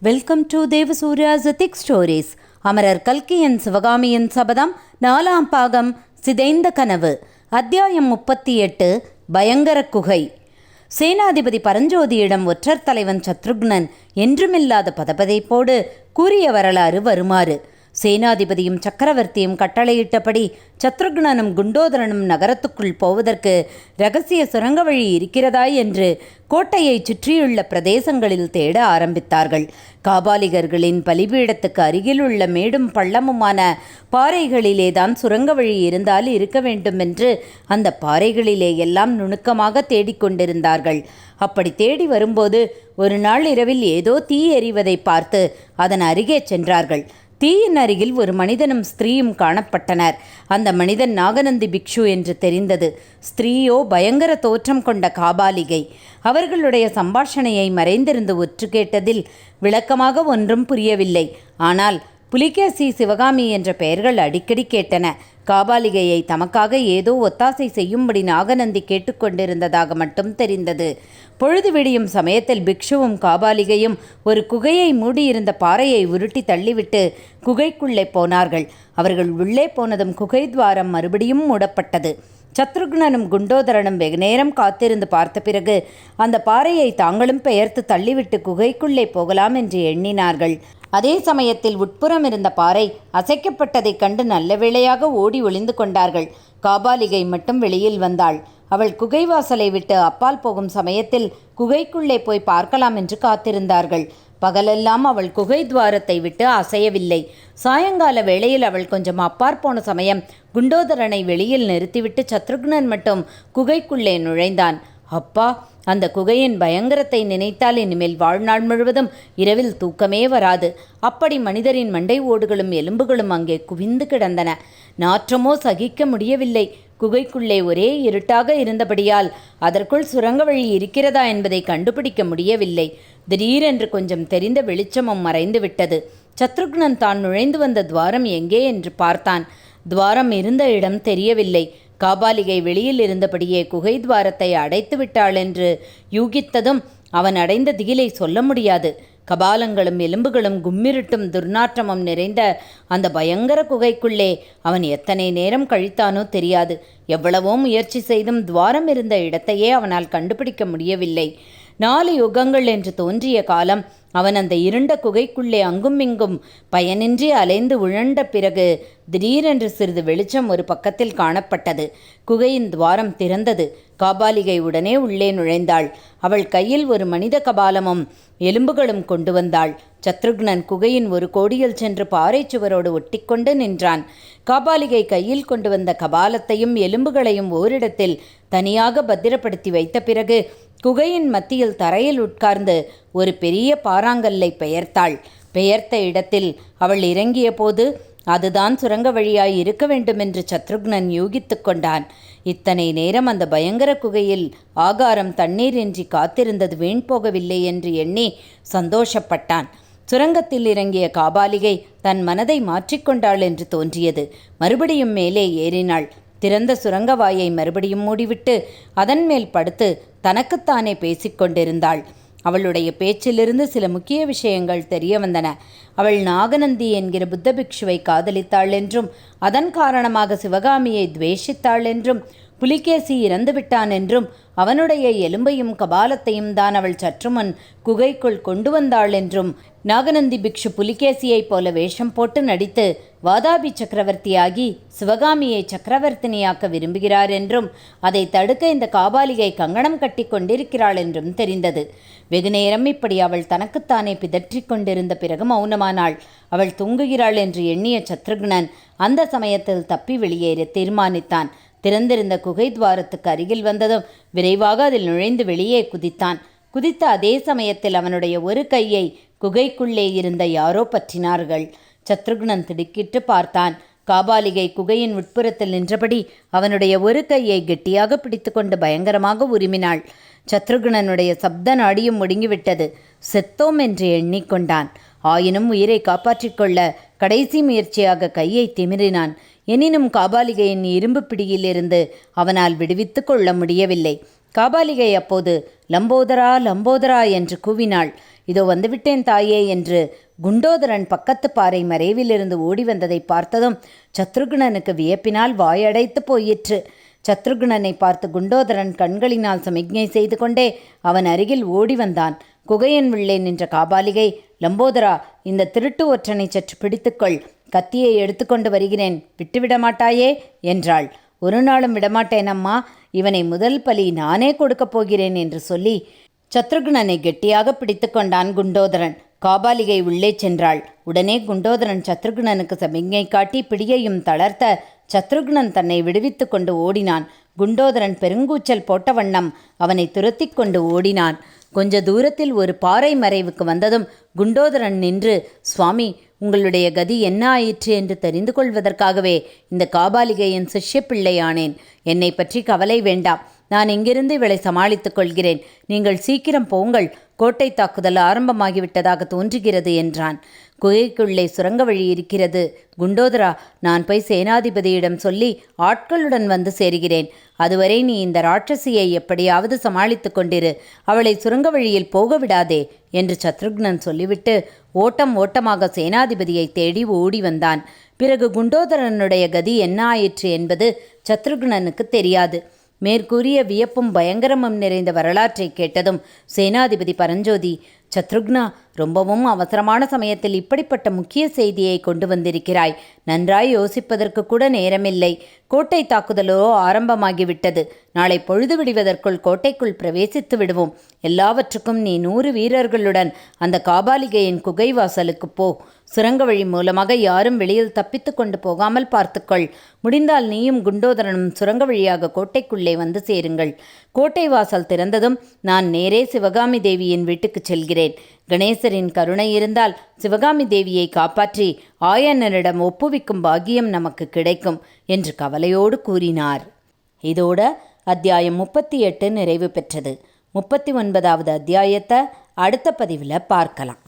Welcome to Devasurya ஜெத்திக் stories அமரர் கல்கியின் சிவகாமியின் சபதம் நாலாம் பாகம் சிதைந்த கனவு. அத்தியாயம் முப்பத்தி எட்டு பயங்கர குகை. சேனாதிபதி பரஞ்சோதியிடம் ஒற்றர் தலைவன் சத்ருக்னன் என்றுமில்லாத பதபதைப்போடு கூறிய வரலாறு வருமாறு. சேனாதிபதியும் சக்கரவர்த்தியும் கட்டளையிட்டபடி சத்ருக்னனும் குண்டோதரனும் நகரத்துக்குள் போவதற்கு ரகசிய சுரங்க வழி இருக்கிறதா என்று கோட்டையை சுற்றியுள்ள பிரதேசங்களில் தேட ஆரம்பித்தார்கள். காபாலிகர்களின் பலிபீடத்துக்கு அருகிலுள்ள மேடும் பள்ளமுமான பாறைகளிலேதான் சுரங்க வழி இருந்தால் இருக்க வேண்டும் என்று அந்த பாறைகளிலே எல்லாம் நுணுக்கமாக தேடிக்கொண்டிருந்தார்கள் அப்படி தேடி வரும்போது ஒரு நாள் இரவில் ஏதோ தீ எறிவதை பார்த்து அதன் அருகே சென்றார்கள். தீயின் அருகில் ஒரு மனிதனும் ஸ்திரீயும் காணப்பட்டனர். அந்த மனிதன் நாகநந்தி பிக்ஷு என்று தெரிந்தது. ஸ்திரீயோ பயங்கர தோற்றம் கொண்ட காபாலிகை. அவர்களுடைய சம்பாஷணையை மறைந்திருந்து ஒற்று கேட்டதில் விளக்கமாக ஒன்றும் புரியவில்லை. ஆனால் புலிகேசி சிவகாமி என்ற பெயர்கள் அடிக்கடி கேட்டன. காபாலிகையை தமக்காக ஏதோ ஒத்தாசை செய்யும்படி நாகநந்தி கேட்டுக்கொண்டிருந்ததாக மட்டும் தெரிந்தது. பொழுது விடியும் சமயத்தில் பிக்ஷுவும் காபாலிகையும் ஒரு குகையை மூடியிருந்த பாறையை உருட்டி தள்ளிவிட்டு குகைக்குள்ளே போனார்கள். அவர்கள் உள்ளே போனதும் குகை துவாரம் மறுபடியும் மூடப்பட்டது. சத்ருக்னனும் குண்டோதரனும் வெகுநேரம் காத்திருந்து பார்த்த பிறகு அந்த பாறையை தாங்களும் பெயர்த்து தள்ளிவிட்டு குகைக்குள்ளே போகலாம் என்று எண்ணினார்கள். அதே சமயத்தில் உட்புறம் இருந்த பாறை அசைக்கப்பட்டதைக் கண்டு நல்ல வேளையாக ஓடி ஒளிந்து கொண்டார்கள். காபாலிகை மட்டும் வெளியில் வந்தாள். அவள் குகை வாசலை விட்டு அப்பால் போகும் சமயத்தில் குகைக்குள்ளே போய் பார்க்கலாம் என்று காத்திருந்தார்கள். பகலெல்லாம் அவள் குகை துவாரத்தை விட்டு அசையவில்லை. சாயங்கால வேளையில் அவள் கொஞ்சம் அப்பார் போன சமயம் குண்டோதரனை வெளியில் நிறுத்திவிட்டு சத்ருக்னன் மட்டும் குகைக்குள்ளே நுழைந்தான். அப்பா அந்த குகையின் பயங்கரத்தை நினைத்தால் இனிமேல் வாழ்நாள் முழுவதும் இரவில் தூக்கமே வராது. அப்படி மனிதரின் மண்டை ஓடுகளும் எலும்புகளும் அங்கே குவிந்து கிடந்தன. நாற்றமோ சகிக்க முடியவில்லை. குகைக்குள்ளே ஒரே இருட்டாக இருந்தபடியால் அதற்குள் சுரங்க வழி இருக்கிறதா என்பதை கண்டுபிடிக்க முடியவில்லை. திடீரென்று கொஞ்சம் தெரிந்த வெளிச்சமும் மறைந்துவிட்டது சத்ருக்னன் தான் நுழைந்து வந்த துவாரம் எங்கே என்று பார்த்தான். துவாரம் இருந்த இடம் தெரியவில்லை. காபாலிகை வெளியில் இருந்தபடியே குகை துவாரத்தை அடைத்து விட்டாள் என்று யூகித்ததும் அவன் அடைந்த திகிலை சொல்ல முடியாது. கபாலங்களும் எலும்புகளும் கும்மிருட்டும் துர்நாற்றமும் நிறைந்த அந்த பயங்கர குகைக்குள்ளே அவன் எத்தனை நேரம் கழித்தானோ தெரியாது. எவ்வளவோ முயற்சி செய்தும் துவாரம் இருந்த இடத்தையே அவனால் கண்டுபிடிக்க முடியவில்லை. நாலு யுகங்கள் என்று தோன்றிய காலம் அவன் அந்த இருண்ட குகைக்குள்ளே அங்குமிங்கும் பயனின்றி அலைந்து உழண்ட பிறகு திடீரென்று சிறிது வெளிச்சம் ஒரு பக்கத்தில் காணப்பட்டது. குகையின் துவாரம் திறந்தது. காபாலிகை உடனே உள்ளே நுழைந்தாள். அவள் கையில் ஒரு மனித கபாலமும் எலும்புகளும் கொண்டு வந்தாள். சத்ருக்னன் குகையின் ஒரு கோடியில் சென்று பாறை சுவரோடு ஒட்டிக்கொண்டு நின்றான். காபாலிகை கையில் கொண்டு வந்த கபாலத்தையும் எலும்புகளையும் ஓரிடத்தில் தனியாக பத்திரப்படுத்தி வைத்த பிறகு குகையின் மத்தியில் தரையில் உட்கார்ந்து ஒரு பெரிய பாறாங்கல்லை பெயர்த்தாள். பெயர்த்த இடத்தில் அவள் இறங்கிய போது அதுதான் சுரங்க வழியாய் இருக்க வேண்டுமென்று சத்ருக்னன் யூகித்து கொண்டான். இத்தனை நேரம் அந்த பயங்கர குகையில் ஆகாரம் தண்ணீர் இன்றி காத்திருந்தது வீண் போகவில்லை என்று எண்ணி சந்தோஷப்பட்டான். சுரங்கத்தில் இறங்கிய காபாலிகை தன் மனதை மாற்றிக்கொண்டாள் என்று தோன்றியது. மறுபடியும் மேலே ஏறினாள். திறந்த சுரங்க வாயை மறுபடியும் மூடிவிட்டு அதன் மேல் படுத்து தனக்குத்தானே பேசிக்கொண்டிருந்தாள் அவளுடைய பேச்சிலிருந்து சில முக்கிய விஷயங்கள் தெரிய வந்தன. அவள் நாகநந்தி என்கிற புத்த பிக்ஷுவை காதலித்தாள் என்றும் அதன் காரணமாக சிவகாமியை துவேஷித்தாள் என்றும் புலிகேசி இறந்துவிட்டான் என்றும் அவனுடைய எலும்பையும் கபாலத்தையும் தான் அவள் சற்றுமுன் குகைக்குள் கொண்டு வந்தாள் என்றும் நாகநந்தி பிக்ஷு புலிகேசியைப் போல வேஷம் போட்டு நடித்து வாதாபி சக்கரவர்த்தியாகி சிவகாமியை சக்கரவர்த்தினியாக்க விரும்புகிறார் என்றும் அதை தடுக்க இந்த காபாலிகை கங்கணம் கட்டி கொண்டிருக்கிறாள் என்றும் தெரிந்தது. வெகுநேரம் இப்படி அவள் தனக்குத்தானே பிதற்றிக் கொண்டிருந்த பிறகு மௌனமானாள். அவள் தூங்குகிறாள் என்று எண்ணிய சத்ருக்னன் அந்த சமயத்தில் தப்பி வெளியேற தீர்மானித்தான். திறந்திருந்த குகை துவாரத்துக்கு அருகில் வந்ததும் விரைவாக அதில் நுழைந்து வெளியே குதித்தான். குதித்த அதே சமயத்தில் அவனுடைய ஒரு கையை குகைக்குள்ளே இருந்த யாரோ பற்றினார்கள். சத்ருக்னன் திடுக்கிட்டு பார்த்தான். காபாலிகை குகையின் உட்புறத்தில் நின்றபடி அவனுடைய ஒரு கையை கெட்டியாக பிடித்துக்கொண்டு பயங்கரமாக உரிமினாள். சத்ருகுணனுடைய சப்த நாடியும் முடுங்கிவிட்டது செத்தோம் என்று எண்ணிக்கொண்டான். ஆயினும் உயிரை காப்பாற்றிக்கொள்ள கடைசி முயற்சியாக கையை திமிரினான் எனினும் காபாலிகையின் இரும்பு பிடியிலிருந்து அவனால் விடுவித்து கொள்ள முடியவில்லை. காபாலிகை அப்போது லம்போதரா லம்போதரா என்று கூவினாள். இதோ வந்துவிட்டேன் தாயே என்று குண்டோதரன் பக்கத்து பாறை மறைவிலிருந்து ஓடி வந்ததை பார்த்ததும் சத்ருகுணனுக்கு வியப்பினால் வாயடைத்து போயிற்று. சத்ருகுணனை பார்த்து குண்டோதரன் கண்களினால் சமிக்ஞை செய்து கொண்டே அவன் அருகில் ஓடி வந்தான். குகையன் உள்ளே நின்ற காபாலிகை லம்போதரா இந்த திருட்டு ஒற்றனை சற்று பிடித்துக்கொள். கத்தியை எடுத்துக்கொண்டு வருகிறேன். விட்டுவிட மாட்டாயே என்றாள். ஒரு நாளும் விடமாட்டேன் அம்மா இவனை முதல் பலி நானே கொடுக்கப் போகிறேன் என்று சொல்லி சத்ருகுணனை கெட்டியாக பிடித்து கொண்டான் குண்டோதரன். காபாலிகை உள்ளே சென்றாள். உடனே குண்டோதரன் சத்ருகுணனுக்கு சமிங்கை காட்டி பிடியையும் தளர்த்த சத்ருகுணன் தன்னை விடுவித்து கொண்டு ஓடினான். குண்டோதரன் பெருங்கூச்சல் போட்ட வண்ணம் அவனை துரத்தி கொண்டு ஓடினான். கொஞ்ச தூரத்தில் ஒரு பாறை மறைவுக்கு வந்ததும் குண்டோதரன் நின்று சுவாமி உங்களுடைய கதி என்ன ஆயிற்று என்று தெரிந்து கொள்வதற்காகவே இந்த காபாலிகையின் சிஷ்ய பிள்ளையானேன். என்னை பற்றி கவலை வேண்டாம். நான் இங்கிருந்து இவளை சமாளித்துக் கொள்கிறேன். நீங்கள் சீக்கிரம் போங்கள். கோட்டை தாக்குதல் ஆரம்பமாகிவிட்டதாக தோன்றுகிறது என்றான். குகைக்குள்ளே சுரங்க வழி இருக்கிறது. குண்டோதரா நான் போய் சேனாதிபதியிடம் சொல்லி ஆட்களுடன் வந்து சேருகிறேன். அதுவரை நீ இந்த ராட்சசியை எப்படியாவது சமாளித்துக் கொண்டிரு. அவளை சுரங்க வழியில் போக விடாதே என்று சத்ருக்னன் சொல்லிவிட்டு ஓட்டம் ஓட்டமாக சேனாதிபதியை தேடி ஓடி வந்தான். பிறகு குண்டோதரனுடைய கதி என்ன ஆயிற்று என்பது சத்ருக்னனுக்கு தெரியாது. மேற்கூறிய வியப்பும் பயங்கரமும் நிறைந்த வரலாற்றை கேட்டதும் சேனாதிபதி பரஞ்சோதி சத்ருக்னா ரொம்பவும் அவசரமான சமயத்தில் இப்படிப்பட்ட முக்கிய செய்தியை கொண்டு வந்திருக்கிறாய். நன்றாய் யோசிப்பதற்கு கூட நேரமில்லை. கோட்டை தாக்குதலோ ஆரம்பமாகிவிட்டது. நாளை பொழுது விடுவதற்குள் கோட்டைக்குள் பிரவேசித்து விடுவோம். எல்லாவற்றுக்கும் நீ நூறு வீரர்களுடன் அந்த காபாலிகையின் குகை வாசலுக்கு போ. சுரங்க வழி மூலமாக யாரும் வெளியில் தப்பித்து கொண்டு போகாமல் பார்த்துக்கொள். முடிந்தால் நீயும் குண்டோதரனும் சுரங்க வழியாக கோட்டைக்குள்ளே வந்து சேருங்கள். கோட்டை வாசல் திறந்ததும் நான் நேரே சிவகாமி தேவியின் வீட்டுக்கு செல்கிறேன். கணேசரின் கருணை இருந்தால் சிவகாமி தேவியை காப்பாற்றி ஆயனரிடம் ஒப்புவிக்கும் பாக்கியம் நமக்கு கிடைக்கும் என்று கவலையோடு கூறினார். இதோட அத்தியாயம் முப்பத்தி எட்டு நிறைவு பெற்றது. முப்பத்தி ஒன்பதாவது அத்தியாயத்தை அடுத்த பதிவில் பார்க்கலாம்.